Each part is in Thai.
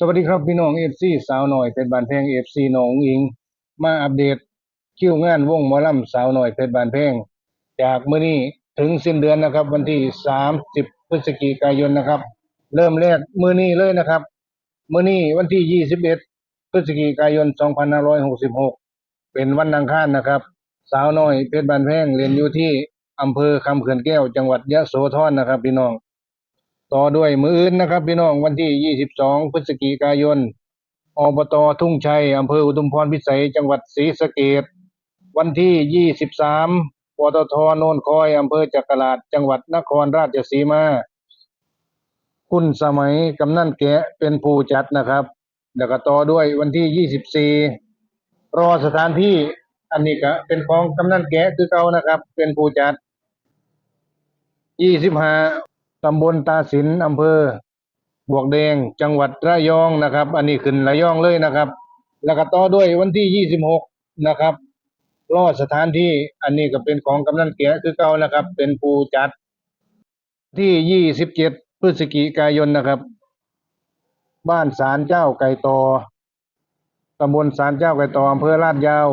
สวัสดีครับพี่น้องเอฟซีสาวหน่อยเพชรบานแพงเอฟซีน้องอิง มาอัปเดตคิวงานวงมอลำสาวหน่อยเพชรบานแพงจากมื้อนี้ถึงสิ้นเดือนนะครับ วันที่30พฤศจิกายนนะครับ เริ่มแรกมื้อนี้เลยนะครับ มื้อนี้วันที่21พฤศจิกายน2566เป็นวันอังคารนะครับ สาวน้อยเพชรบานแพงเรียนอยู่ที่อำเภอคำเขื่อนแก้ว จังหวัดยะโสธรนะครับ พี่น้อง ต่อด้วยมืออื่นนะครับ พี่น้องวันที่ 22 พฤศจิกายนอบตทุ่งชัยอำเภออุทุมพรพิสัยจังหวัดศรีสะเกษวันที่ 23ปตทโนนคอยอำเภอจักราชจังหวัดนครราชสีมา คุณสมัยกำนันแกะเป็นผู้จัดนะครับแล้วก็ต่อด้วยวันที่ 24 รอสถานที่อันนี้ก็เป็นของกำนันแกะคือเก่านะครับ เป็นผู้จัด 25 ตำบลตาสินอำเภอ บวกแดง จังหวัดระยองนะครับ อันนี้ขึ้นระยองเลยนะครับ แล้วก็ต่อด้วยวันที่ 26 นะครับรอสถานที่อันนี้ก็เป็นของกำนันแกะคือเก่านะครับ เป็นผู้จัดที่ 27 พฤศจิกายนนะครับ บ้านศาลเจ้าไก่ตอตำบลศาลเจ้าไก่ตออำเภอลาดยาว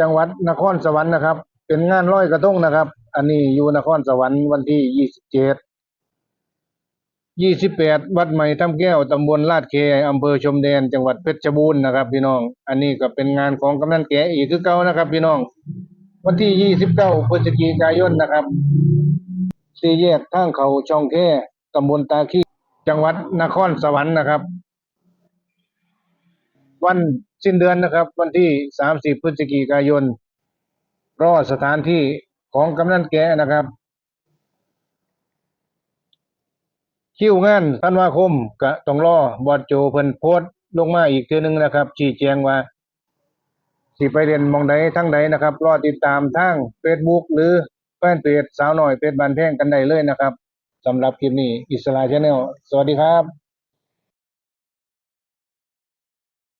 จังหวัดนครสวรรค์นะครับ เป็นงานร้อยกระทงนะครับ อันนี้อยู่นครสวรรค์วันที่27 28วัดใหม่ทำแก้วตำบลลาดเคอำเภอชมแดนจังหวัดเพชรบูรณ์นะครับ พี่น้อง อันนี้ก็เป็นงานของกำนันแกะอีกคือเก่านะครับ พี่น้อง วันที่29พฤศจิกายนนะครับสี่แยกทางเขาช่องแค่ตำบลตาขี้จังหวัดนครสวรรค์นะครับ วันสิ้นเดือนนะครับ วันที่30พฤศจิกายน รอสถานที่ของกำนันแกนะครับ คิวงานธันวาคมก็ต้องรอบอดโจเพิ่นโพสลงมาอีกเทื่อนึงนะครับชี้แจงว่าสิไปเรียนมองใดทั้งใดนะครับ รอติดตามทาง Facebook หรือแฟนเพจสาวหน้อยเพจบานแพงกันได้เลยนะครับสำหรับคลิปนี้อิสราชแนลสวัสดีครับ